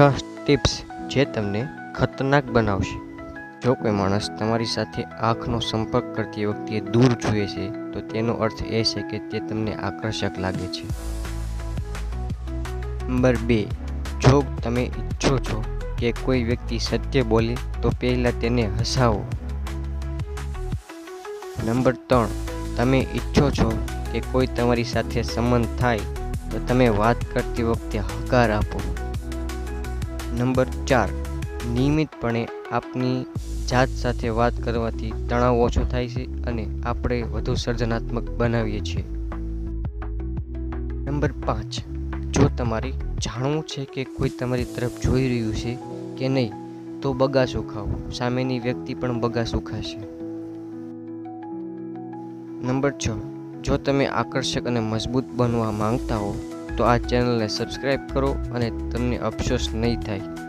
છ ટિપ્સ જે તમને ખતરનાક બનાવશે. જો કોઈ માણસ તમારી સાથે આંખનો સંપર્ક કરતી વખતે દૂર જુએ છે, તો તેનો અર્થ એ છે કે તે તમને આકર્ષક લાગે છે. નંબર બે, જો તમે ઈચ્છો છો કે કોઈ વ્યક્તિ સત્ય બોલે, તો પહેલાં તેને હસાવો. નંબર ત્રણ, તમે ઈચ્છો છો કે કોઈ તમારી સાથે સંબંધ થાય, તો તમે વાત કરતી વખતે હકાર આપો. નંબર ચાર. નિયમિતપણે આપની જાત સાથે વાત કરવાથી તણાવ ઓછો થાય છે અને આપણે વધુ સર્જનાત્મક બનાવીએ છીએ. નંબર પાંચ. જો તમારે જાણવું છે કે કોઈ તમારી તરફ જોઈ રહ્યું છે કે નહીં, તો બગાસું ખાઓ. સામેની વ્યક્તિ પણ બગાસું ખાશે. નંબર છ. જો તમે આકર્ષક અને મજબૂત બનવા માંગતા હો તો આ ચેનલને સબસ્ક્રાઈબ કરો અને તમને અફસોસ નહીં થાય.